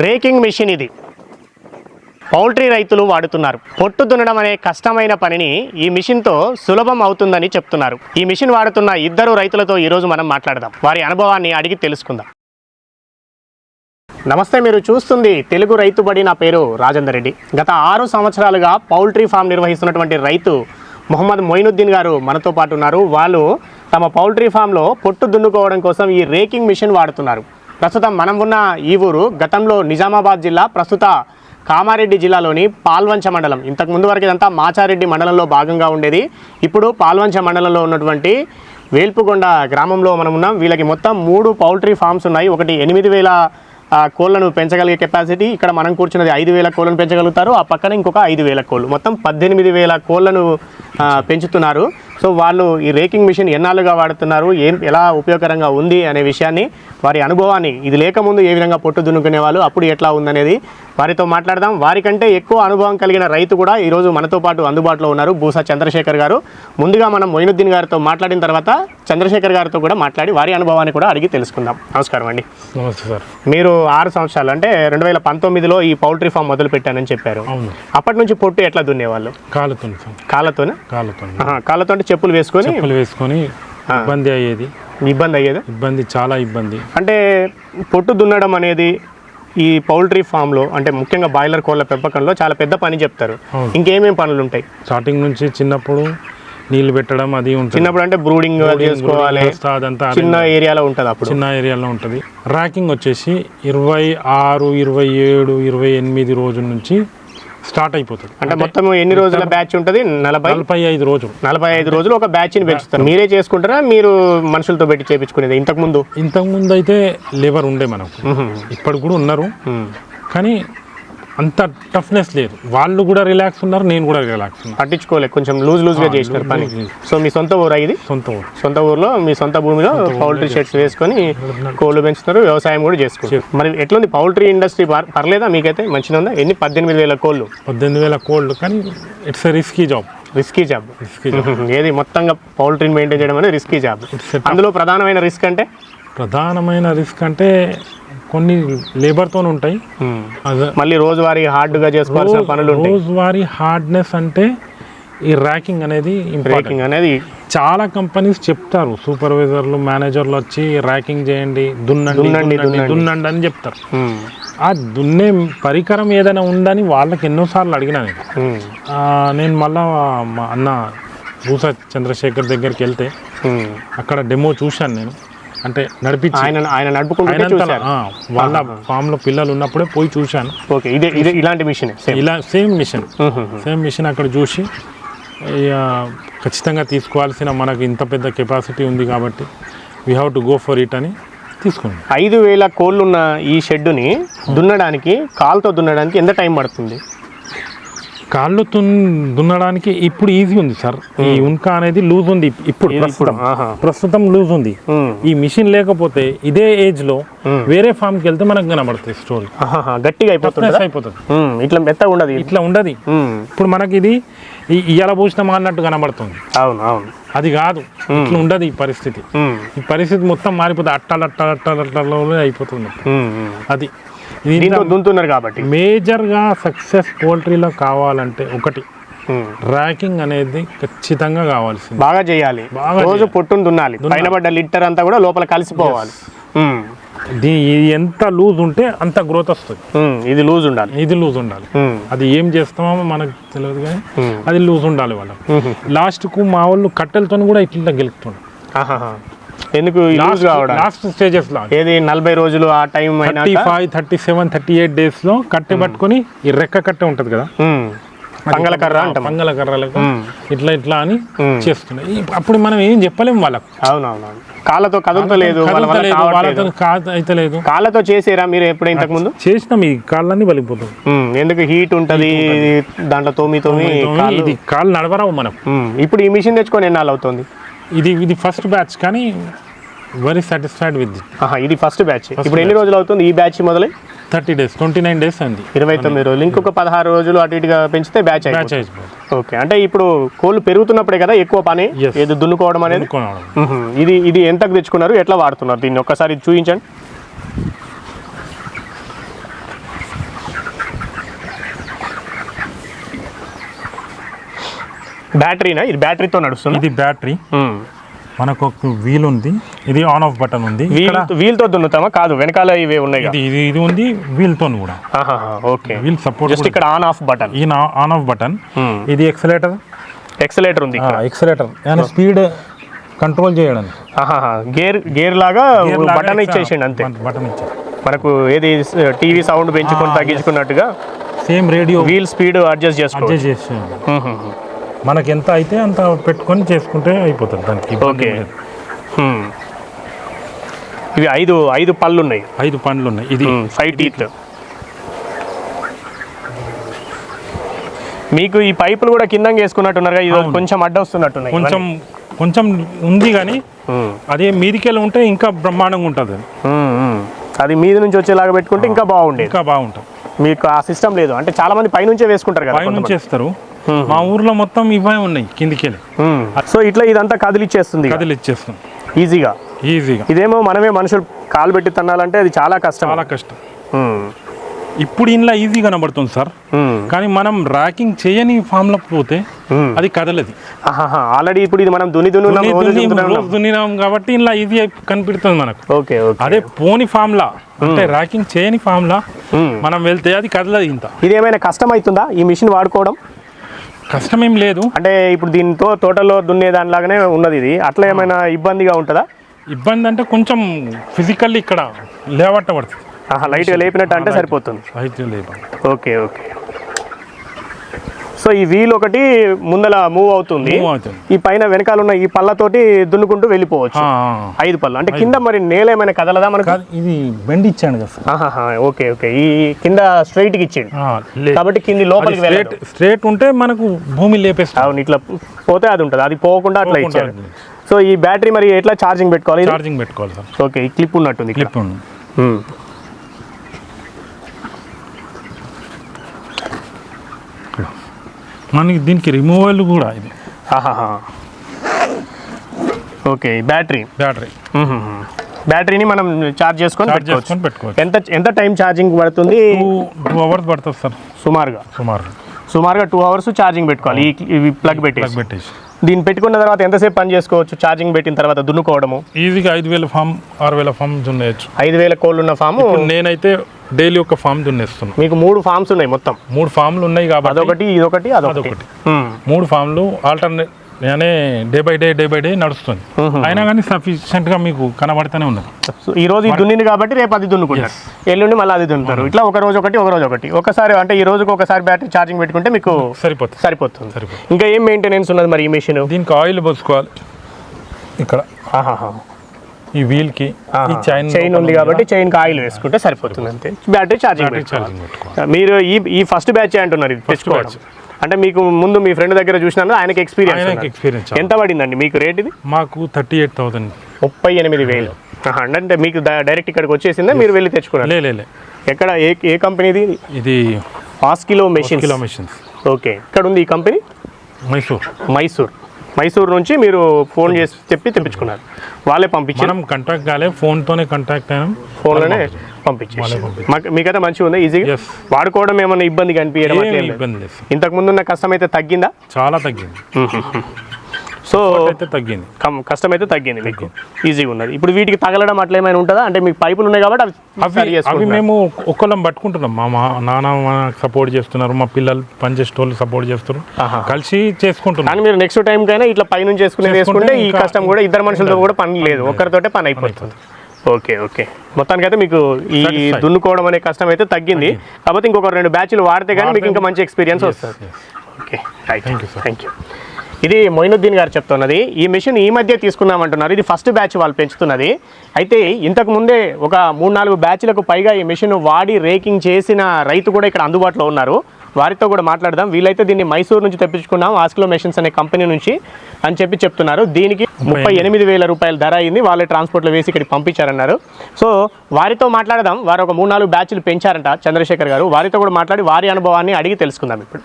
రేకింగ్ machine ఇది. Poultry రైతులు వాడుతున్నారు. పొట్టు దున్నడం అనే కష్టమైన పనిని ఈ మిషన్తో సులభం అవుతుందని చెప్తున్నారు. ఈ మిషన్ వాడుతున్న ఇద్దరు రైతులతో ఈరోజు మనం మాట్లాడదాం. వారి అనుభవాన్ని అడిగి తెలుసుకుందాం. నమస్తే మీరు చూస్తుంది తెలుగు రైతుబడి నా పేరు రాజేందర్ రెడ్డి. గత ఆరు సంవత్సరాలుగా పౌల్ట్రీ ఫామ్ నిర్వహిస్తున్నటువంటి రైతు మొహమ్మద్ మొయినుద్దీన్ గారు మనతో పాటు ఉన్నారు. వాళ్ళు తమ పౌల్ట్రీ ఫామ్లో పొట్టు దున్నుకోవడం కోసం ఈ రేకింగ్ మిషన్ వాడుతున్నారు. ప్రస్తుతం మనం ఉన్న ఈ ఊరు గతంలో నిజామాబాద్ జిల్లా ప్రస్తుత కామారెడ్డి జిల్లాలోని పాల్వంచ మండలం. ఇంతకు ముందు వరకు ఇదంతా మాచారెడ్డి మండలంలో భాగంగా ఉండేది. ఇప్పుడు పాల్వంచ మండలంలో ఉన్నటువంటి వేల్పుగొండ గ్రామంలో మనం ఉన్నాం. వీళ్ళకి మొత్తం మూడు పౌల్ట్రీ ఫామ్స్ ఉన్నాయి. ఒకటి ఎనిమిది వేల కోళ్ళను పెంచగలిగే కెపాసిటీ. ఇక్కడ మనం కూర్చున్నది ఐదు వేల కోళ్ళను పెంచగలుగుతారు. ఆ పక్కన ఇంకొక ఐదు వేల కోళ్ళు మొత్తం పద్దెనిమిది వేల కోళ్ళను పెంచుతున్నారు. సో వాళ్ళు ఈ రేకింగ్ మిషన్ ఎన్నాళ్ళుగా వాడుతున్నారు? ఏం ఎలా ఉపయోగకరంగా ఉంది? అనే విషయాన్ని వారి అనుభవాన్ని ఇది లేకముందు ఏ విధంగా పొట్టు దున్నుకునే వాళ్ళు అప్పుడు ఎట్లా ఉందనేది వారితో మాట్లాడదాం. వారికంటే ఎక్కువ అనుభవం కలిగిన రైతు కూడా ఈరోజు మనతో పాటు అందుబాటులో ఉన్నారు బూసా చంద్రశేఖర్ గారు. ముందుగా మనం మొయినుద్దీన్ గారితో మాట్లాడిన తర్వాత చంద్రశేఖర్ గారితో కూడా మాట్లాడి వారి అనుభవాన్ని కూడా అడిగి తెలుసుకుందాం. నమస్కారం అండి. నమస్తే సార్. మీరు ఆరు సంవత్సరాలు అంటే రెండు వేల పంతొమ్మిదిలో ఈ పౌల్ట్రీ ఫామ్ మొదలు పెట్టానని చెప్పారు అప్పటి నుంచి పొట్టు ఎట్లా దున్నేవాళ్ళు? సార్. కాళ్ళతోనే? కాలుతో ఆహా, కాళ్ళతో అంటే చెప్పులు వేసుకొని చెప్పులు వేసుకొని ఇబ్బంది అయ్యేది. ఇబ్బంది అయ్యేది? ఇబ్బంది చాలా ఇబ్బంది. అంటే పొట్టు దున్నడం అనేది ఈ పౌల్ట్రీ ఫామ్లో అంటే ముఖ్యంగా బాయిలర్ కోళ్ళ పెంపకంలో చాలా పెద్ద పని చెప్తారు. అవును. ఇంకేమేం పనులు ఉంటాయి? స్టార్టింగ్ నుంచి చిన్నప్పుడు నీళ్ళు పెట్టడం అది ఉంటుంది. చిన్నప్పుడు అంటే బ్రూడింగ్ అది చేసుకోవాలి. అదంతా చిన్న ఏరియాలో ఉంటుంది అప్పుడు. చిన్న ఏరియాలో ఉంటుంది. ర్యాకింగ్ వచ్చేసి ఇరవై ఆరు ఇరవై ఏడు ఇరవై ఎనిమిది రోజుల నుంచి స్టార్ట్ అయిపోతుంది. అంటే మొత్తం ఎన్ని రోజుల బ్యాచ్ ఉంటుంది? నలభై? నలభై ఐదు రోజులు. నలభై ఐదు రోజులు ఒక బ్యాచ్ని పెంచుతారు. మీరే చేసుకుంటారా? మీరు మనుషులతో పెట్టి చేపించుకునేది ఇంతకు ముందు? ఇంతకుముందు అయితే లేబర్ ఉండే మనకు. ఇప్పుడు కూడా ఉన్నారు. కానీ అంత టఫ్నెస్ లేదు. వాళ్ళు కూడా రిలాక్స్ ఉన్నారు నేను కూడా రిలాక్స్ ఉన్నా. పట్టించుకోలే కొంచెం లూజ్ లూజ్గా చేసినారు పని సో మీ సొంత ఊరా ఇది? సొంత ఊరు. సొంత ఊర్లో మీ సొంత భూమిలో పౌల్ట్రీ షెడ్స్ వేసుకొని కోళ్ళు పెంచుతారు వ్యవసాయం కూడా చేసుకుంటారు మరి ఎట్లుంది పౌల్ట్రీ ఇండస్ట్రీ పర్లేదా మీకైతే? మంచిగా ఉందా? ఎన్ని? పద్దెనిమిది వేల కోళ్ళు. పద్దెనిమిది వేల కోళ్ళు కానీ it's risky job risky job ఏది మొత్తంగా పౌల్ట్రీని మెయింటైన్ చేయడం అనేది రిస్కీ జాబ్ అందులో ప్రధానమైన రిస్క్ అంటే? ప్రధానమైన రిస్క్ అంటే కొన్ని లేబర్తో ఉంటాయి. మళ్ళీ రోజువారీ హార్డ్గా చేసుకోవాల్సిన పనులు రోజువారీ హార్డ్నెస్ అంటే ఈ ర్యాకింగ్ అనేది బ్రేకింగ్ అనేది చాలా కంపెనీస్ చెప్తారు. సూపర్వైజర్లు మేనేజర్లు వచ్చి ర్యాకింగ్ చేయండి దున్నండి దున్నండి, అని చెప్తారు. ఆ దున్నే పరికరం ఏదైనా ఉందని వాళ్ళకి ఎన్నోసార్లు అడిగినా నేను. నేను మళ్ళా మా అన్న భూసా చంద్రశేఖర్ దగ్గరికి వెళ్తే. అక్కడ డెమో చూశాను నేను. అంటే నడిపించి ఆయన ఆయన నడుపుకుంటూ వాళ్ళ ఫామ్లో పిల్లలు ఉన్నప్పుడే పోయి చూశాను. ఓకే ఇదే ఇదే ఇలాంటి మిషన్ సేమ్. ఇలా సేమ్ మిషన్. సేమ్ మిషన్ అక్కడ చూసి ఖచ్చితంగా తీసుకోవాల్సిన మనకు ఇంత పెద్ద కెపాసిటీ ఉంది కాబట్టి we have to go for it అని తీసుకున్నాం. ఐదు వేల కోళ్ళున్న ఈ షెడ్డుని దున్నడానికి కాలుతో దున్నడానికి ఎంత టైం పడుతుంది? కాళ్ళు తున్ దున్నడానికి ఇప్పుడు ఈజీ ఉంది సార్. ఈ ఉన్కా అనేది లూజ్ ఉంది. ఇప్పుడు ప్రస్తుతం. ప్రస్తుతం లూజ్ ఉంది. ఈ మిషన్ లేకపోతే ఇదే ఏజ్లో వేరే ఫామ్కి వెళ్తే మనకు కనబడుతుంది స్టోరీ ఆహాహా, గట్టిగా అయిపోతుంది? అయిపోతుంది. ఇట్లా మెత్తగా ఉండదు. ఇట్లా ఉండదు. ఇప్పుడు మనకి ఇది ఇయ్యాల పూసినామా అన్నట్టు కనబడుతుంది. అవును అవును. అది కాదు. ఇట్లా ఉండదు ఈ పరిస్థితి. ఈ పరిస్థితి మొత్తం మారిపోతుంది అట్టాలు అట్టాలు అట్టాలు అట్టాలో అయిపోతుంది. అది. ఇది దీంతో దున్నుతున్నారు కాబట్టి. మేజర్గా సక్సెస్ పోల్ట్రీలో కావాలంటే ఒకటి. ర్యాకింగ్ అనేది ఖచ్చితంగా కావాల్సింది. బాగా చేయాలి. రోజు పొట్టును దున్నాలి. పైన పడ్డ లిటర్ అంతా కూడా లోపల కలిసిపోవాలి. దీ ఇది ఎంత లూజ్ ఉంటే అంత గ్రోత్ వస్తుంది. ఇది లూజ్ ఉండాలి. ఇది లూజ్ ఉండాలి. అది ఏం చేస్తామో మనకు తెలియదు కానీ అది లూజ్ ఉండాలి వాళ్ళకి. లాస్ట్కు మా వాళ్ళు కట్టెలతో కూడా ఇట్లా గెలుపుతుండే. ఎందుకు లాస్ట్ కావడం లాస్ట్ స్టేజెస్లో. ఏది నలభై రోజులు ఆ టైం అయినా thirty five thirty seven thirty eight డేస్లో కట్టె పట్టుకొని ఈ రెక్క కట్టె ఉంటది కదా? పంగల కర్ర అంటాం. పంగల కర్రలకు ఉమ్, ఇట్లా ఇట్లా అని. చేస్తున్నాయి అప్పుడు మనం ఏం చెప్పలేము వాళ్ళకు. అవునవునవును. కాళ్ళతో కదలతలేదు వాళ్ళతో కాదు అయితే లేదు కాళ్ళతో చేసారా మీరు ఎప్పుడు ఇంతకు ముందు చేసినాం ఈ కాళ్ళన్నీ వలిగిపోతుంది ఉమ్, ఎందుకు హీట్ ఉంటది దాంట్లో తోమి తోమి కాళ్ళు? ఇది కాళ్ళు నడవరావు మనం. ఇప్పుడు ఈ మిషన్ తెచ్చుకొని ఎన్నాళ్ళు అవుతుంది? ఇది ఇది ఫస్ట్ బ్యాచ్ కానీ వెరీ సాటిస్ఫైడ్ విత్ ఇది ఫస్ట్ బ్యాచ్ ఇప్పుడు ఎన్ని రోజులు అవుతుంది ఈ బ్యాచ్ మొదలై? Thirty days twenty nine days అయింది ఇరవై తొమ్మిది రోజులు. ఇంకొక పదహారు రోజులు అటు ఇటుగా పెంచితే బ్యాచ్ బ్యాచ్ ఓకే అంటే ఇప్పుడు కోళ్ళు పెరుగుతున్నప్పుడే కదా ఎక్కువ పని. ఏది దున్నుకోవడం అనేది? ఇది ఇది ఎంతకు తెచ్చుకున్నారు? ఎట్లా వాడుతున్నారు? దీన్ని ఒక్కసారి చూపించండి. బ్యాటరీనా? ఇది బ్యాటరీతో నడుస్తుంది? ఇది బ్యాటరీ. మనకు ఒక వీల్ ఉంది. ఇది ఆన్ ఆఫ్ బటన్ ఉంది. వీల్ వీల్తో దున్నుతామా? కాదు వెనకాల ఇవే ఉన్నాయి ఇది ఇది ఇది ఉంది వీల్తో కూడా. ఓకే. వీల్ సపోర్ట్ జస్ట్ ఇక్కడ ఆన్ ఆఫ్ బటన్. ఈ ఆన్ ఆఫ్ బటన్. ఇది ఎక్సలేటర్. ఎక్సలేటర్ ఉంది ఇక్కడ. ఎక్సలేటర్. yani స్పీడ్ కంట్రోల్ చేయడానికి గేర్ గేర్ లాగా బటన్ ఇచ్చేసిండు అంతే. బటన్ ఇచ్చారు మనకు ఏది టీవీ సౌండ్ పెంచుకొని తగ్గించుకున్నట్టుగా same radio wheel speed adjust చేసుకోవచ్చు. అడ్జస్ట్ మనకి ఎంత అయితే అంత పెట్టుకొని చేసుకుంటే అయిపోతుంది దానికి ఓకే. ఇవి ఐదు ఐదు పళ్ళు ఉన్నాయి ఐదు పండ్లు ఉన్నాయి ఇది ఫైవ్ టీత్ మీకు ఈ పైపులు కూడా కింద వేసుకున్నట్టున్నారు ఇది. కొంచెం అడ్డ వస్తున్నట్టున్నాయి. కొంచెం కొంచెం ఉంది కానీ అదే మీదికెళ్ళి ఉంటే ఇంకా బ్రహ్మాండంగా ఉంటుంది అది. మీద నుంచి వచ్చేలాగా పెట్టుకుంటే ఇంకా బాగుండేది. ఇంకా బాగుంటుంది. మీకు ఆ సిస్టమ్ లేదు. అంటే చాలా మంది పైనుంచే వేసుకుంటారు కదా పై నుంచి కొంతమంది. చేస్తారు మా ఊర్లో మొత్తం ఇవే ఉన్నాయి కిందికెళ్ళి. ఉమ్. సో ఇట్లా ఇదంతా కదిలిచ్చేస్తుంది ఇక. కదిలి ఇచ్చేస్తాం ఈజీగా. ఈజీగా. ఇదేమో మనమే మనుషులు కాలు పెట్టి తన్నాలంటే అది చాలా కష్టం. చాలా కష్టం. ఇప్పుడు ఇంట్లో ఈజీ కనబడుతుంది సార్. కానీ మనం ర్యాకింగ్ చేయని ఫామ్లో పోతే ఉమ్. అది కదలది. ఆల్రెడీ ఇప్పుడు ఇది మనం దుని దున్నినాం కాబట్టి ఇలా ఈజీ కనిపిస్తుంది మనకు. ఓకే అదే పోని ఫామ్లా అంటే ర్యాకింగ్ చేయని ఫామ్లా ఉమ్. మనం వెళ్తే అది కదలదు ఇంత. ఇది ఏమైనా కష్టం అవుతుందా ఈ మిషన్ వాడుకోవడం? కష్టం ఏం లేదు. అంటే ఇప్పుడు దీంతో తోటలో దున్నే దానిలాగానే ఉన్నది ఇది. అట్లా ఏమైనా ఇబ్బందిగా ఉంటుందా? ఇబ్బంది అంటే కొంచెం ఫిజికల్లీ ఇక్కడ లేవట్ట పడుతుంది ఆహా లైట్గా లేపినట్టు అంటే సరిపోతుంది. లేవ ఓకే ఓకే. సో ఈ వీల్ ఒకటి ముందల మూవ్ అవుతుంది. ఈ పైన వెనకాల ఉన్న ఈ పళ్ళతోటి దున్నుకుంటూ వెళ్ళిపోవచ్చు. ఐదు పళ్ళు. అంటే కింద మరి నేల ఏమైనా కదలదా మనకు? ఇది బెండ్ ఇచ్చాను కదా ఓకే ఓకే. ఈ కింద స్ట్రైట్కి ఇచ్చిండు కాబట్టి కింది లోపలికి స్ట్రేట్ వెళ్ళదు. స్ట్రేట్ ఉంటే మనకు భూమి లేపేస్తాం అవును ఇట్లా పోతే అది ఉంటుంది. అది పోకుండా అట్లా ఇచ్చారు అది. సో ఈ బ్యాటరీ మరి ఎట్లా ఛార్జింగ్ పెట్టుకోవాలి? ఛార్జింగ్ పెట్టుకోవాలి సార్. ఓకే ఈ క్లిప్ ఉన్నట్టుంది. క్లిప్ ఉంది ఉమ్. మనకి దీనికి రిమూవల్ కూడా ఇది. ఆహాహా. Okay battery. బ్యాటరీ. బ్యాటరీని మనం ఛార్జ్ చేసుకొని పెట్టుకోవచ్చు. ఎంత ఎంత టైం ఛార్జింగ్ పడుతుంది? టూ అవర్స్ పడుతుంది సార్. సుమారుగా. సుమారు సుమారుగా టూ అవర్స్ ఛార్జింగ్ పెట్టుకోవాలి. ఈ ప్లగ్ ప్లగ్ పెట్టేసి. పెట్టేసి. దీన్ని పెట్టుకున్న తర్వాత ఎంతసేపు పని చేసుకోవచ్చు? ఛార్జింగ్ పెట్టిన తర్వాత దున్నుకోవడము? ఈజీగా ఐదు వేల ఫామ్ ఆరు వేల ఫామ్ దున్నేయచ్చు. ఐదు వేల కోళ్ళు ఉన్న ఫాము నేనైతే డైలీ ఒక ఫామ్ దున్నేస్తున్నాను మీకు మూడు ఫామ్స్ ఉన్నాయి మొత్తం. మూడు ఫామ్లు ఉన్నాయి కాబట్టి అదొకటి ఇదొకటి అదొకటి. మూడు ఫామ్లు ఆల్టర్నేట్ అనే day by day day by day నడుస్తుంది. అయినా కానీ సఫిషియెంట్గా మీకు కనబడుతూనే ఉన్నది. సో ఈ రోజు దున్నింది కాబట్టి రేపు అది దున్నుకుంటారు. ఎల్లుండి మళ్ళీ అది దున్నుతారు. ఇట్లా ఒక రోజు ఒకటి ఒక రోజు ఒకటి. ఒకసారి అంటే ఈ రోజుకి ఒకసారి బ్యాటరీ ఛార్జింగ్ పెట్టుకుంటే మీకు సరిపోతుంది. సరిపోతుంది. సరిపోతుంది. ఇంకా ఏం మెయింటెనెన్స్ ఉన్నది మరి ఈ మిషన్ దీనికి ఆయిల్ పోసుకోవాలి. ఇక్కడ. ఈ వీల్కి ఈ చైన్ చైన్ ఉంది కాబట్టి చైన్కి ఆయిల్ వేసుకుంటే సరిపోతుంది అంతే. బ్యాటరీ ఛార్జింగ్ పెట్టుకోవాలి. మీరు ఈ ఈ ఫస్ట్ బ్యాచ్ అంటున్నారు ఇది తెచ్చుకోవడం. అంటే మీకు ముందు మీ ఫ్రెండ్ దగ్గర చూసినా ఆయనకి ఎక్స్పీరియన్స్ ఎక్స్పీరియన్స్ ఎంత పడిందండి? మీకు రేట్ ఇది? మాకు థర్టీ ఎయిట్ థౌసండ్ ముప్పై ఎనిమిది వేలు. అంటే మీకు డైరెక్ట్ ఇక్కడికి వచ్చేసిందా? మీరు వెళ్ళి తెచ్చుకున్నారు? లే లే, లే. ఎక్కడ ఏ ఏ కంపెనీది ఇది? ఆస్కిలో మెషిన్ కిలో మెషిన్స్ ఓకే ఇక్కడ ఉంది ఈ కంపెనీ మైసూర్ మైసూర్ మైసూర్ నుంచి మీరు ఫోన్ చేసి చెప్పి తెప్పించుకున్నారు. వాళ్ళే పంపించారు. మనం కాంటాక్ట్ కాలే ఫోన్ తోనే కాంటాక్ట్ అయినాం. ఫోన్లోనే పంపించేసి. మాకు- మీకైతే మంచిగా ఉంది ఈజీగా. వాడుకోవడం ఏమైనా ఇబ్బంది కనిపించడం ఇంతకు ముందు ఉన్న కష్టం అయితే తగ్గిందా? చాలా తగ్గింది. సో అయితే తగ్గింది. కష్టం అయితే తగ్గింది మీకు. ఈజీగా ఉన్నది. ఇప్పుడు వీటికి తగలడం అట్లా ఏమైనా ఉంటుందా? అంటే మీకు పైపులు ఉన్నాయి కాబట్టి అవి. మేము ఒక్కళ్ళం పట్టుకుంటున్నాం. మా మా నాన్న సపోర్ట్ చేస్తున్నారు. మా పిల్లలు పనిచేసే వాళ్ళు సపోర్ట్ చేస్తున్నారు. కలిసి చేసుకుంటున్నాం. కానీ మీరు నెక్స్ట్ టైం కైనా ఇట్లా పైనుంచి చేసుకుంటే వేసుకుంటే ఈ కష్టం కూడా ఇద్దరు మనుషులతో కూడా పని లేదు. ఒక్కరితోటే పని అయిపోతుంది. Okay okay. మొత్తానికి అయితే మీకు ఈ. దున్నుకోవడం అనే కష్టం అయితే తగ్గింది. కాకపోతే ఇంకొక రెండు బ్యాచ్లు వాడితే కానీ మీకు ఇంకా మంచి ఎక్స్పీరియన్స్ వస్తుంది. Okay you, sir. Thank you ఇది మొయినుద్దీన్ గారు చెప్తున్నది. ఈ మిషన్ ఈ మధ్య తీసుకున్నామంటున్నారు ఇది ఫస్ట్ బ్యాచ్ వాళ్ళు పెంచుతున్నది. అయితే ఇంతకు ముందే ఒక మూడు నాలుగు బ్యాచ్లకు పైగా ఈ మిషన్ వాడి రేకింగ్ చేసిన రైతు కూడా ఇక్కడ అందుబాటులో ఉన్నారు. వారితో కూడా మాట్లాడదాం. వీలైతే దీన్ని మైసూర్ నుంచి తెప్పించుకున్నాం ఆస్కిలో మెషిన్స్ అనే కంపెనీ నుంచి అని చెప్పి చెప్తున్నారు. దీనికి ముప్పై ఎనిమిది వేల రూపాయల ధర అయింది. వాళ్ళే ట్రాన్స్పోర్ట్లో వేసి ఇక్కడికి పంపించారన్నారు. సో వారితో మాట్లాడదాం. వారు ఒక మూడు నాలుగు బ్యాచ్లు పెంచారంట చంద్రశేఖర్ గారు. వారితో కూడా మాట్లాడి వారి అనుభవాన్ని అడిగి తెలుసుకుందాం ఇప్పుడు.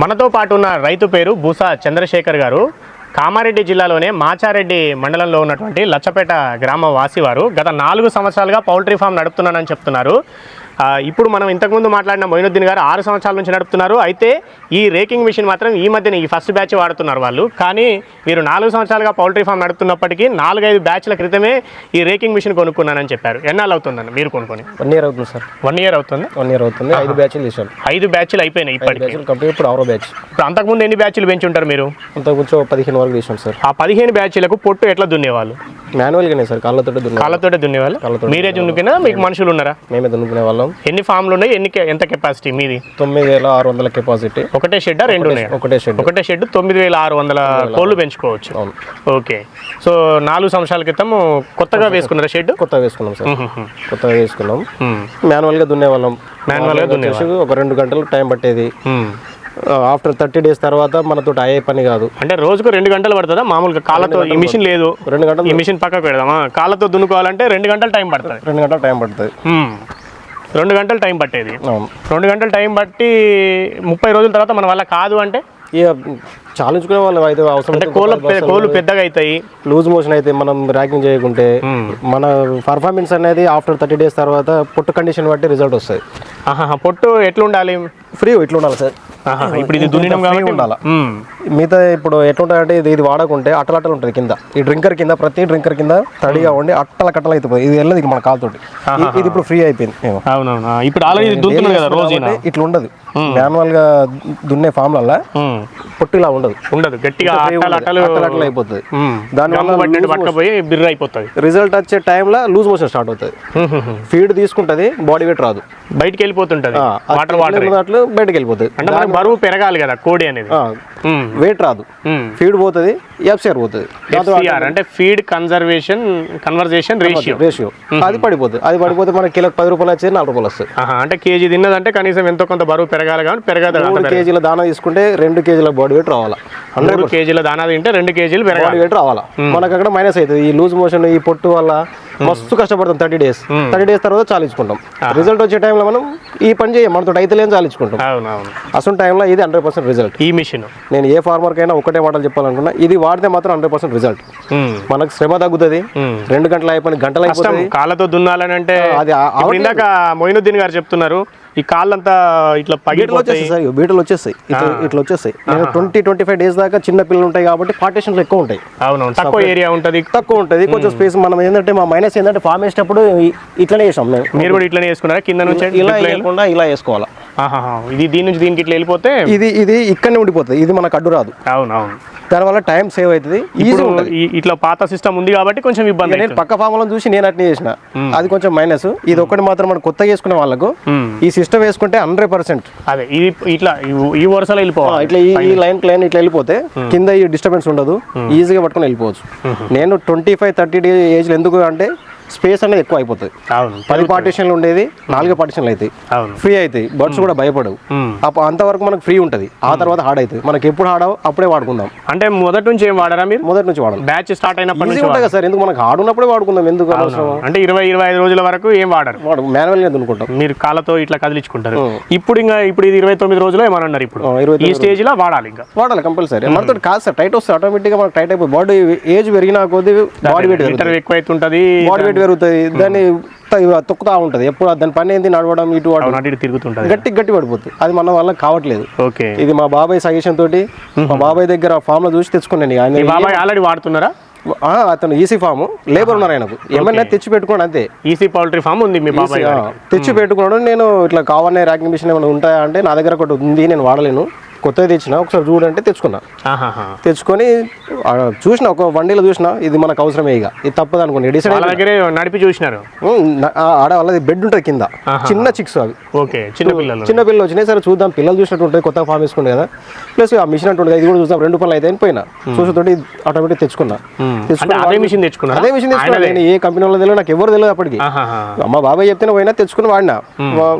మనతో పాటు ఉన్న రైతు పేరు బూసా చంద్రశేఖర్ గారు. కామారెడ్డి జిల్లాలోనే మాచారెడ్డి మండలంలో ఉన్నటువంటి లచ్చపేట గ్రామ వాసివారు గత నాలుగు సంవత్సరాలుగా పౌల్ట్రీ ఫామ్ నడుపుతున్నానని చెప్తున్నారు. ఇప్పుడు మనం ఇంతకుముందు మాట్లాడిన మొయినుద్దీన్ గారు ఆరు సంవత్సరాల నుంచి నడుపుతున్నారు. అయితే ఈ రేకింగ్ మిషన్ మాత్రం ఈ మధ్యన ఈ ఫస్ట్ బ్యాచ్ వాడుతున్నారు వాళ్ళు. కానీ మీరు నాలుగు సంవత్సరాలుగా పౌల్ట్రీ ఫామ్ నడుపుతున్నప్పటికీ నాలుగైదు బ్యాచ్ల క్రితమే ఈ రేకింగ్ మిషన్ కొనుక్కున్నానని చెప్పారు. ఎన్నాళ్ళు అవుతుందండి మీరు కొనుక్కొని? వన్ ఇయర్ అవుతుంది సార్. వన్ ఇయర్ అవుతుంది? వన్ ఇయర్ అవుతుంది. ఐదు బ్యాచ్లు తీసాం ఐదు బ్యాచ్లు అయిపోయినాయి ఇప్పటికి. కంప్లీట్. ఇప్పుడు ఆరో బ్యాచ్. ఇప్పుడు అంతకుముందు ఎన్ని బ్యాచ్లు పెంచి ఉంటారు మీరు? అంత కొంచెం పదిహేను వరకు తీసాం సార్. ఆ పదిహేను బ్యాచ్లకు పొట్టు ఎట్లా దున్నేవాళ్ళు? మాన్యువల్గానే సార్. కాళ్ళతో దున్నా కాళ్ళతోటే దున్నేవాళ్ళు? మీరే దున్నుకినా మీకు మనుషులు ఉన్నారా? మేమే దున్నుకునే వాళ్ళం. ఎన్ని ఫామ్లు ఉన్నాయి? ఎన్ని ఎంత కెపాసిటీ మీది? తొమ్మిది వేల ఆరు వందల కెపాసిటీ. ఒకటే షెడ్ రెండు ఉన్నాయి ఒకటే షెడ్. ఒకటే షెడ్ తొమ్మిది వేల ఆరు వందల కోళ్ళు పెంచుకోవచ్చు. ఓకే. సో నాలుగు సంవత్సరాల క్రితం కొత్తగా వేసుకున్నారా షెడ్ కొత్తగా వేసుకున్నాం సార్. కొత్తగా వేసుకున్నాం. మాన్యువల్గా దున్నే వాళ్ళం Manual గా వచ్చేసి ఒక రెండు గంటలు టైం పట్టేది. ఆఫ్టర్ థర్టీ డేస్ తర్వాత మనతో అయ్యే పని కాదు. అంటే రోజుకు రెండు గంటలు పడుతుందా? మామూలుగా కాళ్ళతో ఈ మిషన్ లేదు. రెండు గంటలు ఈ మిషన్ పక్కకు పెడదామా? కాళ్ళతో దున్నుకోవాలంటే రెండు గంటలు టైం పడుతుంది. రెండు గంటలు టైం పడుతుంది. రెండు గంటలు టైం పట్టేది. రెండు గంటలు టైం బట్టి ముప్పై రోజుల తర్వాత మన వల్ల కాదు అంటే? ఇక చాలించుకునే వాళ్ళు అయితే అవసరం అంటే కోళ్ళు పెద్దగా అవుతాయి. లూజ్ మోషన్ అయితే మనం ర్యాకింగ్ చేయకుంటే మన పర్ఫార్మెన్స్ అనేది ఆఫ్టర్ థర్టీ డేస్ తర్వాత పుట్టు కండిషన్ బట్టి రిజల్ట్ వస్తుంది ఆహా పొట్టు ఎట్లా ఉండాలి ఫ్రీ ఇట్లా ఉండాలి సార్. ఆహా, ఇప్పుడు ఇది దున్నినాం free కాబట్టి ఉండాలా. మ్మ్. మిగతా ఇప్పుడు ఎట్లుంటుందంటే ఇది ఇది వాడకుంటే అట్టలు అట్టలు ఉంటుంది కింద. ఈ డ్రింకర్ కింద ప్రతి డ్రింకర్ కింద తడిగా ఉండి అట్టల కట్టలు అయిపోతుంది ఇది వెళ్ళదు మన కాలుతోటి. ఇది ఇప్పుడు ఫ్రీ అయిపోయింది. అవునవును. ఇప్పుడు ఆల్రెడీ ఇట్లా ఉండదు మాన్యువల్గా దున్నే ఫామ్ వల్ల పొట్టు ఇలా ఉండదు. ఉండదు. గట్టిగా అట్టలు అయిపోతుంది పట్టుకపోయి బిర్ర అయిపోతుంది. రిజల్ట్ వచ్చే టైంలో లూజ్ మోషన్ స్టార్ట్ అవుతుంది ఫీడ్ తీసుకుంటది బాడీ వెయిట్ రాదు. బయటికి వెళ్ళిపోతుంటది వాటర్ వాటర్. దాంట్లో బయటకు వెళ్ళిపోతుంది అంటే బరువు పెరగాలి కదా కోడి అనేది. వెయిట్ రాదు. ఫీడ్ పోతుంది ఎఫ్సిఆర్ పోతుంది. అంటే feed conservation conversation ratio ratio అది పడిపోతుంది. అది పడిపోతే మనకి కిలోకి పది రూపాయలు వచ్చేది నాలుగు రూపాయలు వస్తుంది అంటే కేజీ తిన్నదంటే కనీసం ఎంతో కొంత బరువు పెరగాలి కానీ పెరగదు. కేజీల దానా తీసుకుంటే రెండు కేజీల బాడీ వెయిట్ రావాలా. హండ్రెడ్ మూడు కేజీల దానా తింటే రెండు కేజీలు పెరగాలి. వెయిట్ రావాలా? మనకు అక్కడ మైనస్ అవుతుంది ఈ లూజ్ మోషన్ ఈ పొట్టు వల్ల మస్తు కష్టపడతాం థర్టీ డేస్ థర్టీ డేస్ తర్వాత చాలించుకుంటాం. రిజల్ట్ వచ్చే టైంలో మనం ఈ పని చేయం. మనతో లేని చాలించుకుంటాం. అసలు టైంలో ఇది హండ్రెడ్ పర్సెంట్ రిజల్ట్ ఈ మిషన్ నేను ఏ ఫార్మర్కైనా ఒకటే మాటలు చెప్పాలనుకున్నా ఇది వాడితే మాత్రం హండ్రెడ్ పర్సెంట్ రిజల్ట్ మనకు శ్రమ తగ్గుతుంది. రెండు గంటల అయిపోయి గంటలు అయిపోతుంది. కాళ్ళతో దున్నాలని అంటే అది ఇందాక మొయినుద్దీన్ గారు చెప్తున్నారు ఈ కాళ్ళంతా ఇట్లా బీటలు పగిలిపోతాయి వచ్చేస్తాయి సార్ బీటలు వచ్చేస్తాయి. ఇట్లా ఇట్లా వచ్చేస్తాయి. నేను ట్వంటీ ట్వంటీ ఫైవ్ డేస్ దాకా చిన్న పిల్లలు ఉంటాయి కాబట్టి పార్టీషన్లు ఎక్కువ ఉంటాయి. అవునవును. తక్కువ ఏరియా ఉంటది. తక్కువ ఉంటుంది. కొంచెం స్పేస్ మనం ఏంటంటే మా మైనస్ ఏంటంటే ఫామ్ వేసేటప్పుడు ఇ- ఇట్లనే చేసాం మేము. మీరు కూడా ఇట్లనే వేసుకున్నారా కింద నుంచి ఇలా వేయకుండా ఇలా వేసుకోవాలా. ఇది దీని నుంచి దీనికి ఇట్లా వెళ్ళిపోతే ఇది ఇది ఇక్కడనే ఉండిపోతుంది. ఇది మనకు అడ్డు రాదు. అవును అవును దానివల్ల టైం సేవ్ అవుతుంది ఈజీ ఉంటుంది. ఇట్లా పాత సిస్టమ్ ఉంది కాబట్టి కొంచెం ఇబ్బంది నేను పక్క ఫామ్లను చూసి నేను అట్నే చేసిన. అది కొంచెం మైనస్. ఇది ఒకటి మాత్రం మనం కొత్తగా వేసుకునే వాళ్ళకు. ఈ సిస్టమ్ వేసుకుంటే హండ్రెడ్ పర్సెంట్ అదే ఇది ఇట్లా ఈ- వరుసలో వెళ్ళిపోవాలి. ఇట్లా ఈ లైన్ లైన్ ఇట్లా వెళ్ళిపోతే కింద ఈ డిస్టర్బెన్స్ ఉండదు. ఈజీగా పట్టుకొని వెళ్ళిపోవచ్చు. నేను ట్వంటీ ఫైవ్ థర్టీ డే ఏజ్లో ఎందుకు అంటే స్పేస్ అనేది ఎక్కువ అయిపోతుంది. అవును పది పార్టీషన్లు ఉండేది నాలుగు పార్టీషన్లు అవుతాయి అవును. ఫ్రీ అవుతాయి బర్డ్స్ కూడా భయపడవు. అప్పుడు అంతవరకు మనకు ఫ్రీ ఉంటుంది. ఆ తర్వాత హార్డ్ అవుతుంది మనకి ఎప్పుడు హార్డ్ అప్పుడే వాడుకుందాం. అంటే మొదటి నుంచి ఏం వాడరా మీరు? మొదటి నుంచి వాడాలి బ్యాచ్ స్టార్ట్ అయినప్పటి నుంచి ఉంటుంది కదా సార్. ఎందుకు మనకు హార్డ్ ఉన్నప్పుడే వాడుకుందాం? ఎందుకు అవసరం? అంటే ఇరవై ఇరవై ఐదు రోజుల వరకు ఏం వాడరు? వాడు మాన్యువల్గా దున్నుకుంటాం. మీరు కాళ్ళతో ఇట్లా కదిలించుకుంటారు. ఇప్పుడు ఇంకా ఇప్పుడు ఇది ఇరవై తొమ్మిది రోజులు ఏమని అన్నారు ఇప్పుడు? ఈ స్టేజ్లో వాడాలి ఇంకా. వాడాలి కంపల్సరీ మనతో కాదు సార్. టైట్ వస్తే ఆటోమేటిక్గా మనకు టైట్ అయిపోయి బాడీ ఏజ్ పెరిగినా కొద్దీ బాడీ వెయిట్ ఎక్కువ అవుతుంటది బాడీ వెయిట్ పెరుగుతుంది దాన్ని తొక్కుతా ఉంటుంది. ఎప్పుడు దాని పని ఏంది? నడవడం ఇటు తిరుగుతుంటది. గట్టి గట్టి పడిపోతుంది అది మన వల్ల కావట్లేదు. ఓకే. ఇది మా బాబాయ్ సజెషన్ తోటి మా బాబాయ్ దగ్గర ఫామ్లో చూసి తెచ్చుకున్నాను ఆయన బాబాయ్ ఆల్రెడీ వాడుతున్నారా? అతను ఈసీ ఫామ్ లేబర్ ఉన్నారు ఆయనకు. ఏమన్నా తెచ్చి పెట్టుకోండి అంతే. ఈసీ పౌల్ట్రీ ఫామ్ ఉంది మీ బాబాయ్ ఆ, గారికి. తెచ్చి పెట్టుకున్నాడు. నేను ఇట్లా కావాలనే ర్యాకింగ్ మిషన్ ఏమైనా ఉంటాయా అంటే నా దగ్గర ఒకటి ఉంది నేను వాడలేను. కొత్తది తెచ్చిన ఒకసారి చూడంటే తెచ్చుకున్నా. తెచ్చుకొని చూసిన ఒక వన్డీలో చూసిన ఇది మనకు అవసరమే ఇక. ఇది తప్పదు అనుకోండి డిసైడ్ దగ్గరే నడిపి చూసినారు? ఆడ వాళ్ళది బెడ్ ఉంటుంది కింద. చిన్న చిక్స్ అవి. ఓకే చిన్న పిల్లలు. చిన్న పిల్లలు వచ్చినాయి సరే చూద్దాం పిల్లలు చూసినట్టు ఉంటుంది కొత్త ఫామ్ వేసుకుంది కదా. ప్లస్ ఆ మిషన్ అంటుంటుంది ఇది కూడా చూద్దాం రెండు పనులు అయితే పోయినా. చూసుతోటి ఆటోమేటిక్ తెచ్చుకున్నా. అదే మిషన్ తెచ్చుకున్నారా? అదే మిషన్ తెచ్చుకున్నా నేను ఏ కంపెనీ వాళ్ళ తెలియదు నాకు ఎవరు తెలియదు అప్పటికి. ఆహాహా. మా బాబాయ్ చెప్తేనే పోయినా తెచ్చుకుని వాడినా.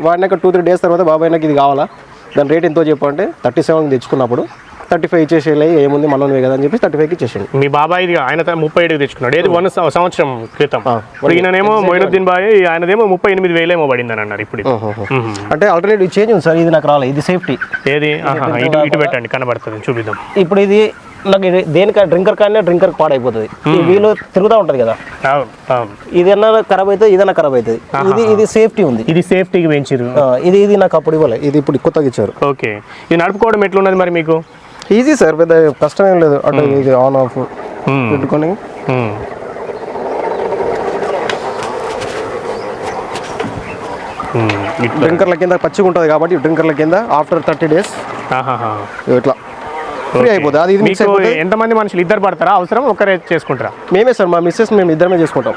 వాడినాక టూ త్రీ డేస్ తర్వాత బాబాయ్ నాకు ఇది కావాలా? దాని రేట్ ఎంతో చెప్పంటే థర్టీ సెవెన్ తెచ్చుకున్నప్పుడు థర్టీ ఫైవ్ ఇచ్చేసేయాలి ఏముంది మనోనివే కదా అని చెప్పి థర్టీ ఫైవ్కి ఇచ్చేసాను మీ బాబాయ్ ఆయన ముప్పై ఏడుకి తెచ్చుకున్నాడు. ఏది వన్ సంవత్సరం క్రితం. ఇప్పుడు ఈయననేమో మొయినుద్దీన్ బాయ్ ఆయనదేమో ముప్పై ఎనిమిది వేలేమో పడిందని అన్నారు ఇప్పుడు. అంటే ఆల్టర్నేటివ్ చేంజ్ ఉంది సార్ ఇది నాకు రాలేదు ఇది సేఫ్టీ ఏది? ఇటు పెట్టండి కనబడుతుంది చూపిద్దాం. ఇప్పుడు ఇది నాకు ఇది దేనికి డ్రింకర్ కానీ డ్రింకర్ పాడైపోతుంది. ఈ వీలు తిరుగుతూ ఉంటుంది కదా. అవును అవును. ఇదన్నా ఖరాబ్ అవుతుంది ఇదన్నా ఖరాబ్ అవుతుంది. ఇది ఇది సేఫ్టీ ఉంది. ఇది సేఫ్టీకి పెంచిరు ఇది ఇది నాకు అప్పుడు ఇవ్వలే. ఇది ఇప్పుడు కొత్తగా ఇచ్చారు. ఓకే. ఇది నడుపుకోవడం ఎట్లున్నది మరి మీకు? ఈజీ సార్ పెద్ద కష్టం ఏం లేదు. అటు ఇది ఆన్ ఆఫ్. పెట్టుకొని. డ్రింకర్ల కింద పచ్చిగా ఉంటుంది కాబట్టి డ్రింకర్ల కింద ఆఫ్టర్ థర్టీ డేస్. ఇట్లా. ఫ్రీ అయిపోతుంది అది ఇది మిక్స్ మీకు అయిపోతుంది ఎంతమంది మనుషులు? ఇద్దరు పడతారా? అవసరం ఒకరే చేసుకుంటారా? మేమే సార్ మా మిస్సెస్ మేము ఇద్దరమే చేసుకుంటాం.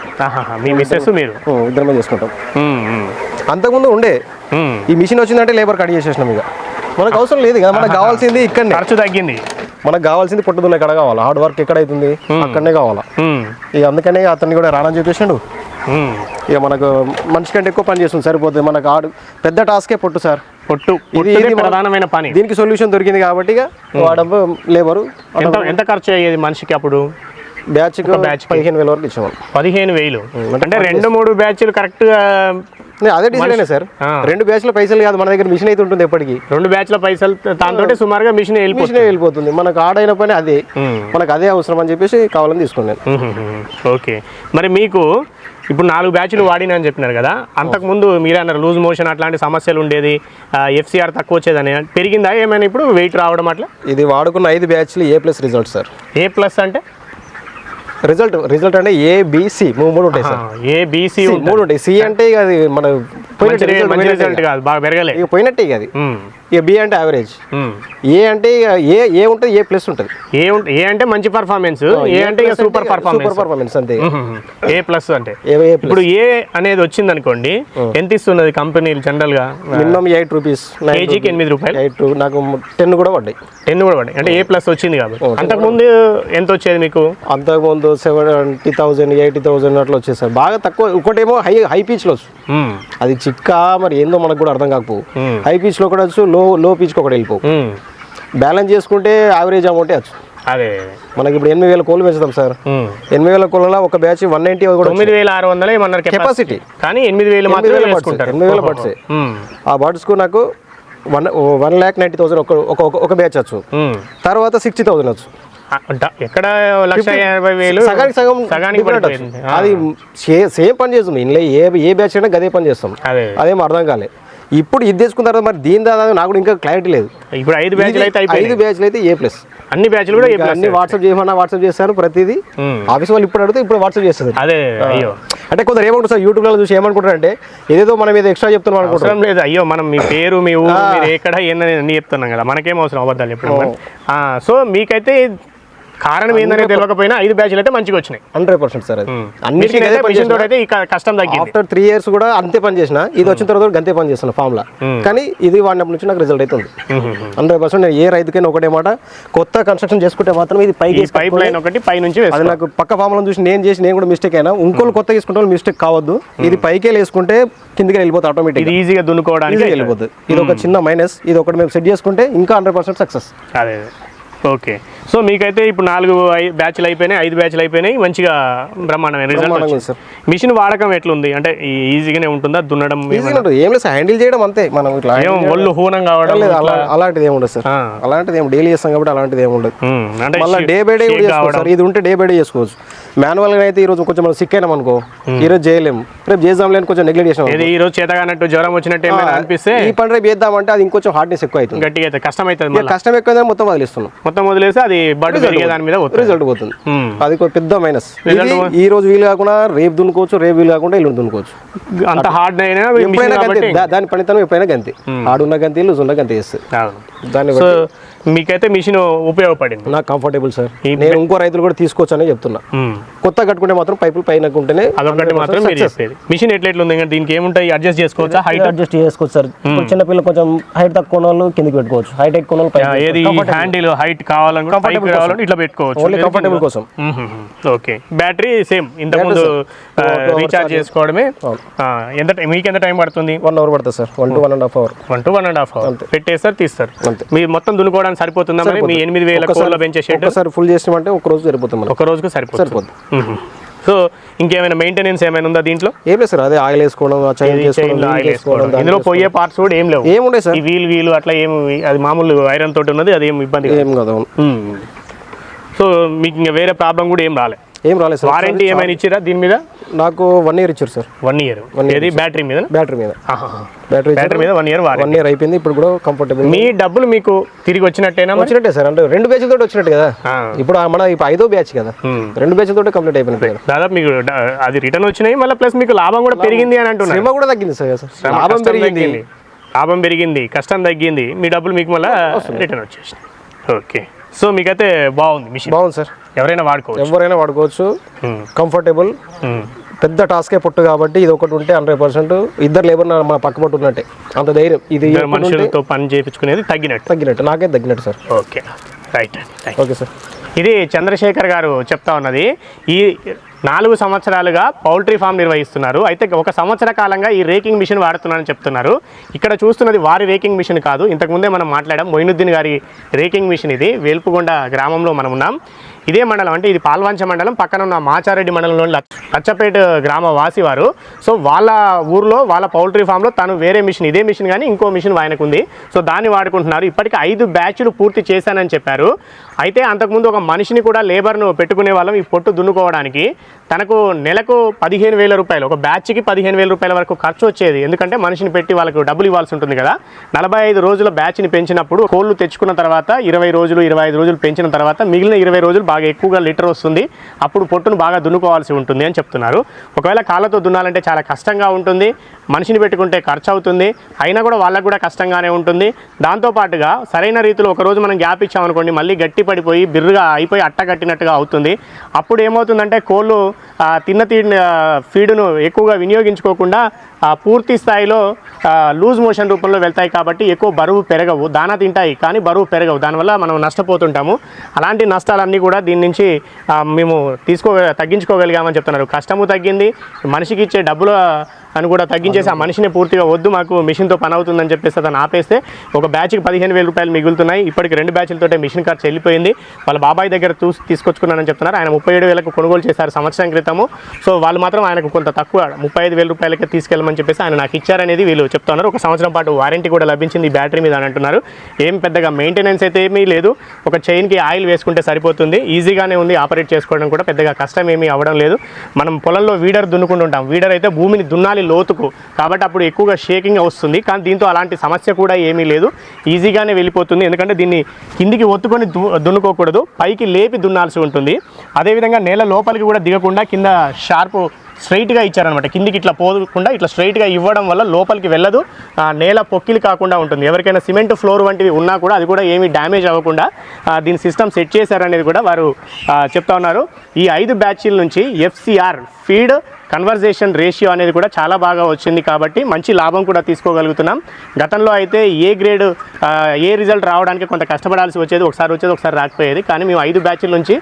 మీ మిస్సెస్ మీరు? ఇద్దరమే చేసుకుంటాం. అంతకుముందు ఉండే. ఈ మిషన్ వచ్చిందంటే లేబర్ కట్ చేసేసినాం ఇక. మనకు అవసరం లేదు కదా మనకు కావాల్సింది ఇక్కడనే. ఖర్చు తగ్గింది. మనకు కావాల్సింది పొట్టుదున్న ఎక్కడ కావాలా? హార్డ్ వర్క్ ఎక్కడ అవుతుంది అక్కడనే కావాలా. ఇక అందుకనే అతన్ని కూడా రానని చెప్పేసిండు. ఇక మనకు మనిషి కంటే ఎక్కువ పని చేస్తుంది సరిపోతుంది. మనకు ఆడు పెద్ద టాస్కే పొట్టు సార్. పొట్టు ఇది ప్రధానమైన పని. దీనికి సొల్యూషన్ దొరికింది కాబట్టి ఇక లేబరు. ఎంత ఖర్చు అయ్యేది మనిషికి అప్పుడు? బ్యాచ్కి. పదిహేను వేల వరకు ఇచ్చేవాళ్ళు పదిహేను వేలు. అంటే రెండు మూడు బ్యాచ్లు కరెక్ట్గా అదే అయినా సార్. రెండు బ్యాచ్ల పైసలు కాదు మన దగ్గర మిషన్ అయితే ఉంటుంది ఎప్పటికీ. రెండు బ్యాచ్ల పైసలు దాంతో సుమారుగా మిషన్ మిషన్ వెళ్ళిపోతుంది. మనకు ఆడైన పని అదే. మనకు అదే అవసరం అని చెప్పేసి కావాలని తీసుకున్నాను. ఓకే. మరి మీకు ఇప్పుడు నాలుగు బ్యాచ్లు వాడినా అని చెప్పినారు కదా అంతకుముందు మీరే అన్నారు లూజ్ మోషన్ అట్లాంటి సమస్యలు ఉండేది ఎఫ్సిఆర్ తక్కువ వచ్చేదని. పెరిగిందా ఏమైనా ఇప్పుడు? వెయిట్ రావడం అట్లా? ఇది వాడుకున్న ఐదు బ్యాచ్లు A plus result sir? A plus అంటే? రిజల్ట్ రిజల్ట్ అంటే ఏ బిసి మూడు మూడు ఉంటాయి సార్. ఏ బీసీ మూడు ఉంటాయి. సి అంటే ఇక అది మన పోయినట్టే రిజల్ట్. కాదు బాగా పెరగలే. ఇక పోయినట్టే ఇక అది. ఇక బి అంటే యావరేజ్. ఏ అంటే ఇక ఏ ఏ ఉంటుంది ఏ ప్లస్ ఉంటుంది. ఏ ఏ అంటే మంచి పర్ఫార్మెన్స్ ఏ అంటే ఇక సూపర్ పర్ఫార్మెన్స్ సూపర్ పర్ఫార్మెన్స్ అంతే. ఏ ప్లస్ అంటే. ఇప్పుడు ఏ అనేది వచ్చింది అనుకోండి ఎంత ఇస్తున్నది కంపెనీలు జనరల్గా మినిమం ఎయిట్ రూపీస్ కేజీకి ఎనిమిది రూపాయలు? ఎయిట్ నాకు టెన్ కూడా పడ్డాయి. టెన్ కూడా పడ్డాయి. అంటే ఏ ప్లస్ వచ్చింది కాబట్టి. అంతకుముందు ఎంత వచ్చేది మీకు? అంతకుముందు సెవెంటీ థౌసండ్ ఎయిటీ థౌసండ్ అట్లా వచ్చేసారు బాగా తక్కువ ఒకటేమో హై హై పీచ్లో వచ్చు. అది చిక్క మరి ఏందో మనకు కూడా అర్థం కాకపోవు. హై పీచ్లో కూడా వచ్చు లో లో పీచ్కి ఒకటి వెళ్ళిపోవు. బ్యాలెన్స్ చేసుకుంటే యావరేజ్ అమౌంటే వచ్చు అదే. మనకి ఇప్పుడు ఎనిమిది వేల కోళ్ళు పెంచుతాం సార్. ఎనిమిది వేల కోళ్ళలో ఒక బ్యాచ్ వన్ నైంటీ కూడా తొమ్మిది వేల ఆరు వందలు ఏమన్నారు? కెపాసిటీ కానీ ఎనిమిది వేలు మాత్రమే ఎనిమిది వేల మ్మ్. ఆ బర్డ్స్కు నాకు one one lakh ninety thousand ఒక ఒక బ్యాచ్ వచ్చు. తర్వాత సిక్స్టీ థౌసండ్ వచ్చు ఎక్కడ లక్ష వేలు సగానికి సగం సగానికి. అది సేమ్ పని చేస్తాం ఏ ఏ బ్యాచ్ అయినా గదే పని చేస్తాం. అదే. అర్థం కాలే. ఇప్పుడు ఇది తెచ్చుకున్న తర్వాత మరి దీని దాదా నాకు కూడా ఇంకా క్లారిటీ లేదు. ఇప్పుడు ఐదు బ్యాచ్లు అయితే ఐదు బ్యాచ్లు అయితే ఏ ప్లస్ అన్ని బ్యాచ్లు కూడా ఏ ప్లస్ అన్ని వాట్సాప్ చేయమన్నా వాట్సాప్ చేస్తాను ప్రతిదీ. ఆఫీస్ వాళ్ళు ఇప్పుడు అడిగితే ఇప్పుడు వాట్సాప్ చేస్తారు. అదే అయ్యో. అంటే కొందరు ఏమనుకుంటారు సార్ యూట్యూబ్లో చూసి ఏమనుకుంటారు అంటే ఏదేదో మనం ఏదో ఎక్స్ట్రా చెప్తున్నాం అవసరం లేదు. అయ్యో మనం మీ పేరు మీ ఊరు మీరు ఎక్కడ ఏందని అన్ని చెప్తున్నాం కదా. మనకేం అవసరం అబద్ధాలు. ఆ, సో మీకైతే కారణం ఏందని తెలియకపోయినా ఐదు బ్యాచ్లు అయితే మంచిగా వచ్చినాయి. హండ్రెడ్ పర్సెంట్ సార్ అన్నిటికీ అయితే అయితే క- కష్టం తగ్గింది. ఆఫ్టర్ త్రీ ఇయర్స్ కూడా అంతే పని చేసిన ఇది వచ్చిన తర్వాత గంతే పని చేస్తాను ఫామ్లా. కానీ ఇది వాడినప్పటి నుంచి నాకు రిజల్ట్ అవుతుంది హండ్రెడ్ పర్సెంట్ నేను ఏ రైతుకైనా ఒకటే మాట కొత్త కన్స్ట్రక్షన్ చేసుకుంటే మాత్రం ఇది పైకి పైప్ లైన్ ఒకటి పై నుంచి అది. నాకు పక్క ఫామ్లను చూసి నేను చేసి నేను కూడా మిస్టేక్ అయినా ఇంకోళ్ళు కొత్త తీసుకుంటే వాళ్ళు మిస్టేక్ కావద్దు. ఇది పైకే వేసుకుంటే కిందికి వెళ్ళిపోతుంది ఆటోమేటిక్ ఈజీగా దున్నుకోవడానికి వెళ్ళిపోతుంది ఇది ఒక చిన్న మైనస్ ఇది ఒకటి మేము సెట్ చేసుకుంటే ఇంకా హండ్రెడ్ పర్సెంట్ సక్సెస్ అదే. ఓకే. సో మీకైతే ఇప్పుడు నాలుగు బ్యాచ్లు అయిపోయినాయి ఐదు బ్యాచ్లు అయిపోయినాయి మంచిగా బ్రహ్మాండమైన రిజల్ట్ మిషన్ వాడకం ఎట్లుంది? అంటే ఈజీగానే ఉంటుందా? దున్నడం ఏం లేదు హ్యాండిల్ చేయడం అంతే. మనం ఇట్లా ఒళ్ళు హూనం కావడం చేయడం లేదు అలా అలాంటిది ఏమి ఉండదు సార్. అలాంటిది ఏమి డైలీ చేస్తాం కాబట్టి అలాంటిది ఏమి ఉండదు. ఉమ్, అంటే డే బై డే చేసుకోవచ్చు ఇది ఉంటే డే బై డే చేసుకోవచ్చు. మాన్యువల్గా అయితే ఈ రోజు కొంచెం మనం సిక్ అయినాం అనుకో ఈ రోజు చేయలేం. రేపు చేద్దాం లేని కొంచెం నెగ్లెక్ట్ చేసినాం ఏది ఈ రోజు చేతగానట్టు జ్వరం వచ్చినట్టు ఏమైనా అనిపిస్తే ఈ పని రేపు చేద్దామంటే అది ఇంకొంచెం హార్డ్నెస్ ఎక్కువ అవుతుంది గట్టిగా అయితే కష్టం అవుతుంది కష్టం ఎక్కువ మొత్తం వదిలేస్తున్నాం. మొత్తం వదిలేసి అది బడ్ దాని మీద రిజల్ట్ పోతుంది. అది పెద్ద మైనస్ ఈ రోజు వీలు కాకుండా రేపు దున్నుకోవచ్చు రేపు వీలు కాకుండా ఎల్లుండి దున్నుకోవచ్చు. అంత హార్డ్ అయినా ఎప్పుడైనా దాని పనితనం ఎప్పుడైనా గంతే. ఆడున్న గంతే లూజ్ ఉన్న గంతే చేస్తుంది. దాన్ని మీకైతే మిషన్ ఉపయోగపడింది. నాకు కంఫర్టబుల్ సార్ ఈ నేను ఇంకో రైతులు కూడా తీసుకోవచ్చు అని చెప్తున్నా. కొత్త కట్టుకుంటే మాత్రం పైపులు పైన ఉంటేనే అదొకటి మాత్రం మీరు చెప్పేది. మిషన్ ఎట్లా ఎట్లా ఉంది? దీనికి ఏముంటాయి? అడ్జస్ట్ చేసుకోవచ్చా? హైట్ అడ్జస్ట్ చేసుకోవచ్చు సార్ చిన్న పిల్లలు కొంచెం హైట్ తక్కువ వాళ్ళు కిందకి పెట్టుకోవచ్చు. హైట్ ఎక్కువ వాళ్ళు ఏది హ్యాండిల్ హైట్ కావాలనుకుంటే పైకి కావాలంటే ఇట్లా పెట్టుకోవచ్చు. ఓన్లీ కంఫర్టబుల్ కోసం. ఓకే. బ్యాటరీ సేమ్ ఇంతకుముందు రీఛార్జ్ చేసుకోవడమే. ఆ, ఎంత టైం మీకు ఎంత టైం పడుతుంది? వన్ అవర్ పడుతుంది sir one to one and half hour one to one and half hour పెట్టేస్తారు తీస్తారు. మీరు మొత్తం దున్నుకోవడానికి సరిపోతుందా మరి? మీ ఎనిమిది వేల కోళ్ళ పెంచే షెడ్ ఒకసారి ఫుల్ చేసినామంటే ఒక రోజు సరిపోతుంది ఒక రోజుకు సరిపోతుంది. సో ఇంకేమైనా మెయింటెనెన్స్ ఏమైనా ఉందా దీంట్లో? ఏం లేదు సార్ అదే ఆయిల్ వేసుకోవడం చైన్ చేసుకోవడం ఆయిల్ వేసుకోవడం. ఇందులో పోయే పార్ట్స్ కూడా ఏం లేవు. ఏముండే సార్. వీల్ వీలు అట్లా ఏం అది మామూలు ఐరన్ తోటి ఉన్నది అది ఏం ఇబ్బంది. ఏం కదా. సో మీకు ఇంకా వేరే ప్రాబ్లం కూడా ఏం రాలే. ఏం రాలేదు సార్. వారంటీ ఏమైనా ఇచ్చిరా దీని మీద? నాకు వన్ ఇయర్ ఇచ్చారు సార్. వన్ ఇయర్ ఏది? బ్యాటరీ మీద? బ్యాటరీ మీద. బ్యాటరీ బ్యాటరీ మీద వన్ ఇయర్ వన్ ఇయర్ అయిపోయింది. ఇప్పుడు కూడా కంఫర్టబుల్ మీ డబ్బులు మీకు తిరిగి వచ్చినట్టేనా? వచ్చినట్టే సార్. అంటే రెండు బ్యాచ్ల తోటి వచ్చినట్టు కదా. ఇప్పుడు మన ఇప్పుడు ఐదో బ్యాచ్ కదా. Hmm. రెండు బ్యాచ్ల తోటి కంప్లీట్ అయిపోయినట్టు కదా దాదాపు మీకు అది రిటర్న్ వచ్చినాయి. మళ్ళీ ప్లస్ మీకు లాభం కూడా పెరిగింది అని అంటున్నారు. శ్రమ కూడా తగ్గింది సార్. లాభం పెరిగింది. లాభం పెరిగింది. కష్టం తగ్గింది. మీ డబ్బులు మీకు మళ్ళీ రిటర్న్ వచ్చేసింది ఓకే సో మీకైతే బాగుంది మిషన్. బాగుంది సార్. ఎవరైనా వాడుకోవచ్చు. ఎవరైనా వాడుకోవచ్చు. కంఫర్టబుల్. పెద్ద టాస్కే పొట్టు కాబట్టి ఇది ఒకటి ఉంటే హండ్రెడ్ పర్సెంట్. ఇద్దరు లేబర్ మన పక్క పట్టు ఉన్నట్టే. అంత ధైర్యం. ఇది మనుషులతో పని చేయించుకునేది తగ్గినట్టు. తగ్గినట్టు. నాకే తగ్గినట్టు sir. Okay. Right. Okay sir. ఇది చంద్రశేఖర్ గారు చెప్తా ఉన్నది. ఈ నాలుగు సంవత్సరాలుగా పౌల్ట్రీ ఫామ్ నిర్వహిస్తున్నారు. అయితే ఒక సంవత్సర కాలంగా ఈ రేకింగ్ మిషన్ వాడుతున్నారని చెప్తున్నారు. ఇక్కడ చూస్తున్నది వారి రేకింగ్ మిషన్ కాదు. ఇంతకుముందే మనం మాట్లాడాం. మొయినుద్దీన్ గారి రేకింగ్ మిషన్ ఇది. వేల్పుగొండ గ్రామంలో మనం ఉన్నాం. ఇదే మండలం అంటే ఇది పాల్వంచ మండలం పక్కన ఉన్న మాచారెడ్డి మండలంలోని లచ్చపేట గ్రామ వాసి వారు సో వాళ్ళ ఊర్లో వాళ్ళ పౌల్ట్రీ ఫామ్లో తను వేరే మిషన్ ఇదే మిషన్ కానీ ఇంకో మిషన్ ఆయనకు ఉంది సో దాన్ని వాడుకుంటున్నారు. ఇప్పటికి ఐదు బ్యాచ్లు పూర్తి చేశానని చెప్పారు. అయితే అంతకుముందు ఒక మనిషిని కూడా లేబర్ను పెట్టుకునే వాళ్ళం ఈ పొట్టు దున్నుకోవడానికి. తనకు నెలకు పదిహేను వేల రూపాయలు ఒక బ్యాచ్కి పదిహేను వేల రూపాయల వరకు ఖర్చు వచ్చేది. ఎందుకంటే మనిషిని పెట్టి వాళ్ళకు డబ్బులు ఇవ్వాల్సి ఉంటుంది కదా. నలభై ఐదు రోజుల బ్యాచ్ని పెంచినప్పుడు కోళ్ళు తెచ్చుకున్న తర్వాత ఇరవై రోజులు ఇరవై ఐదు రోజులు పెంచిన తర్వాత మిగిలిన ఇరవై రోజులు బాగా ఎక్కువగా లీటర్ వస్తుంది. అప్పుడు పొట్టును బాగా దున్నుకోవాల్సి ఉంటుంది అని చెప్తున్నారు. ఒకవేళ కాళ్ళతో దున్నాలంటే చాలా కష్టంగా ఉంటుంది. మనిషిని పెట్టుకుంటే ఖర్చు అవుతుంది. అయినా కూడా వాళ్ళకు కూడా కష్టంగానే ఉంటుంది. దాంతోపాటుగా సరైన రీతిలో ఒకరోజు మనం గ్యాప్ ఇచ్చామనుకోండి మళ్ళీ గట్టి పడిపోయి బిర్రుగా అయిపోయి అట్ట కట్టినట్టుగా అవుతుంది. అప్పుడు ఏమవుతుందంటే కోళ్ళు తిన్న తీ ఫీడును ఎక్కువగా వినియోగించుకోకుండా పూర్తి స్థాయిలో లూజ్ మోషన్ రూపంలో వెళ్తాయి కాబట్టి ఎక్కువ బరువు పెరగవు. దానా తింటాయి కానీ బరువు పెరగవు. దానివల్ల మనం నష్టపోతుంటాము. అలాంటి నష్టాలన్నీ కూడా దీని నుంచి మేము తీసుకో తగ్గించుకోగలిగామని చెప్తున్నారు. కష్టము తగ్గింది. మనిషికి ఇచ్చే డబ్బులు అని కూడా తగ్గించేసి ఆ మనిషిని పూర్తిగా వద్దు మాకు మిషన్తో పని అవుతుందని చెప్పేసి అతను ఆపేస్తే ఒక బ్యాచ్కి పదిహేను వేల రూపాయలు మిగులుతున్నాయి. ఇప్పటికి రెండు బ్యాచ్లతోటే మిషన్ ఖర్చు వెళ్ళిపోయింది వాళ్ళ బాబాయ్ దగ్గర చూసి తీసుకొచ్చుకున్నానని చెప్తున్నారు. ఆయన ముప్పై ఏడు వేలకు కొనుగోలు చేశారు సంవత్సరం క్రితము. సో వాళ్ళు మాత్రం ఆయనకు కొంత తక్కువ ముప్పై ఐదు వేల రూపాయలకే తీసుకెళ్ళమని చెప్పేసి ఆయన నాకు ఇచ్చారనేది వీళ్ళు చెప్తున్నారు. ఒక సంవత్సరం పాటు వారంటీ కూడా లభించింది ఈ బ్యాటరీ మీద అని అంటున్నారు. ఏం పెద్దగా మెయింటెనెన్స్ అయితే ఏమీ లేదు. ఒక చైన్కి ఆయిల్ వేసుకుంటే సరిపోతుంది. ఈజీగానే ఉంది ఆపరేట్ చేసుకోవడం కూడా. పెద్దగా కష్టం ఏమీ అవ్వడం లేదు. మనం పొలంలో వీడర్ దున్నుకుంటుంటాం వీడర్ అయితే భూమిని దున్నాలి లోతుకు. కాబట్టి అప్పుడు ఎక్కువగా షేకింగ్ వస్తుంది. కానీ దీంతో అలాంటి సమస్య కూడా ఏమీ లేదు. ఈజీగానే వెళ్ళిపోతుంది. ఎందుకంటే దీన్ని కిందికి ఒత్తుకొని దు దున్నుకోకూడదు. పైకి లేపి దున్నాల్సి ఉంటుంది. అదేవిధంగా నేల లోపలికి కూడా దిగకుండా కింద షార్ప్ స్ట్రైట్గా ఇచ్చారనమాట. కిందికి ఇట్లా పోకుండా ఇట్లా స్ట్రైట్గా ఇవ్వడం వల్ల లోపలికి వెళ్ళదు. నేల పొక్కిలి కాకుండా ఉంటుంది. ఎవరికైనా సిమెంట్ ఫ్లోర్ వంటివి ఉన్నా కూడా అది కూడా ఏమీ డ్యామేజ్ అవ్వకుండా దీని సిస్టమ్ సెట్ చేశారనేది కూడా వారు చెప్తా ఉన్నారు. ఈ ఐదు బ్యాచ్ల నుంచి ఎఫ్సిఆర్ ఫీడ్ కన్వర్జేషన్ రేషియో అనేది కూడా చాలా బాగా వచ్చింది కాబట్టి మంచి లాభం కూడా తీసుకోగలుగుతున్నాం. గతంలో అయితే ఏ గ్రేడ్ ఏ రిజల్ట్ రావడానికి కొంత కష్టపడాల్సి వచ్చేది ఒకసారి వచ్చేది ఒకసారి రాకపోయేది. కానీ మేము ఐదు బ్యాచ్ల నుంచి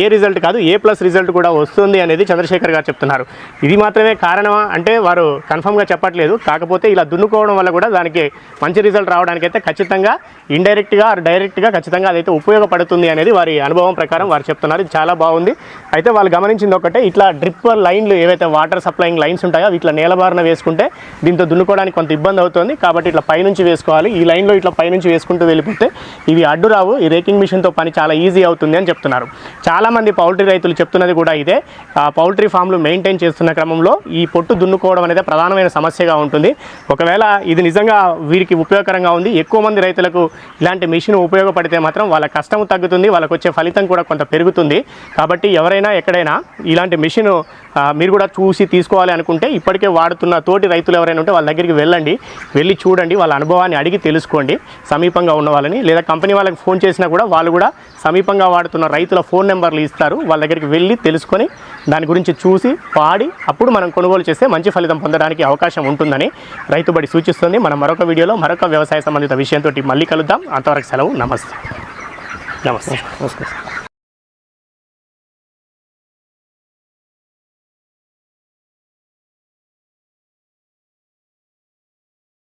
ఏ రిజల్ట్ కాదు ఏ ప్లస్ రిజల్ట్ కూడా వస్తుంది అనేది చంద్రశేఖర్ గారు చెప్తున్నారు. ఇది మాత్రమే కారణమా అంటే వారు కన్ఫర్మ్గా చెప్పట్లేదు. కాకపోతే ఇలా దున్నుకోవడం వల్ల కూడా దానికి మంచి రిజల్ట్ రావడానికి అయితే ఖచ్చితంగా ఇండైరెక్ట్గా డైరెక్ట్గా ఖచ్చితంగా అదైతే ఉపయోగపడుతుంది అనేది వారి అనుభవం ప్రకారం వారు చెప్తున్నారు. ఇది చాలా బాగుంది. అయితే వాళ్ళు గమనించింది ఒకటే ఇట్లా డ్రిప్ వల్ల లైన్లు ఏవైతే వాటర్ సప్లయింగ్ లైన్స్ ఉంటాయో ఇట్లా నేలబారిన వేసుకుంటే దీంతో దున్నుకోవడానికి కొంత ఇబ్బంది అవుతుంది. కాబట్టి ఇట్లా పైనుంచి వేసుకోవాలి. ఈ లైన్లో ఇట్లా పైనుంచి వేసుకుంటూ వెళ్ళిపోతే ఇవి అడ్డు రావు. ఈ రేకింగ్ మిషన్తో పని చాలా ఈజీ అవుతుంది అని చెప్తున్నారు. చాలామంది పౌల్ట్రీ రైతులు చెప్తున్నది కూడా ఇదే. ఆ పౌల్ట్రీ ఫామ్లు మెయింటైన్ చేస్తున్న క్రమంలో ఈ పొట్టు దున్నుకోవడం అనేది ప్రధానమైన సమస్యగా ఉంటుంది. ఒకవేళ ఇది నిజంగా వీరికి ఉపయోగకరంగా ఉంది ఎక్కువ మంది రైతులకు ఇలాంటి మిషన్ ఉపయోగపడితే మాత్రం వాళ్ళ కష్టం తగ్గుతుంది వాళ్ళకు వచ్చే ఫలితం కూడా కొంత పెరుగుతుంది. కాబట్టి ఎవరైనా ఎక్కడైనా ఇలాంటి మిషన్ మీరు కూడా చూసి తీసుకోవాలి అనుకుంటే ఇప్పటికే వాడుతున్న తోటి రైతులు ఎవరైనా ఉంటే వాళ్ళ దగ్గరికి వెళ్ళండి. వెళ్ళి చూడండి వాళ్ళ అనుభవాన్ని అడిగి తెలుసుకోండి. సమీపంగా ఉన్న వాళ్ళని లేదా కంపెనీ వాళ్ళకి ఫోన్ చేసినా కూడా వాళ్ళు కూడా సమీపంగా వాడుతున్న రైతుల ఫోన్ నెంబర్లు ఇస్తారు. వాళ్ళ దగ్గరికి వెళ్ళి తెలుసుకొని దాని గురించి చూసి వాడి అప్పుడు మనం కొనుగోలు చేస్తే మంచి ఫలితం పొందడానికి అవకాశం ఉంటుందని రైతుబడి సూచిస్తుంది. మనం మరొక వీడియోలో మరొక వ్యవసాయ సంబంధిత విషయంతో మళ్ళీ కలుద్దాం. అంతవరకు సెలవు. నమస్తే. నమస్తే. నమస్కారం.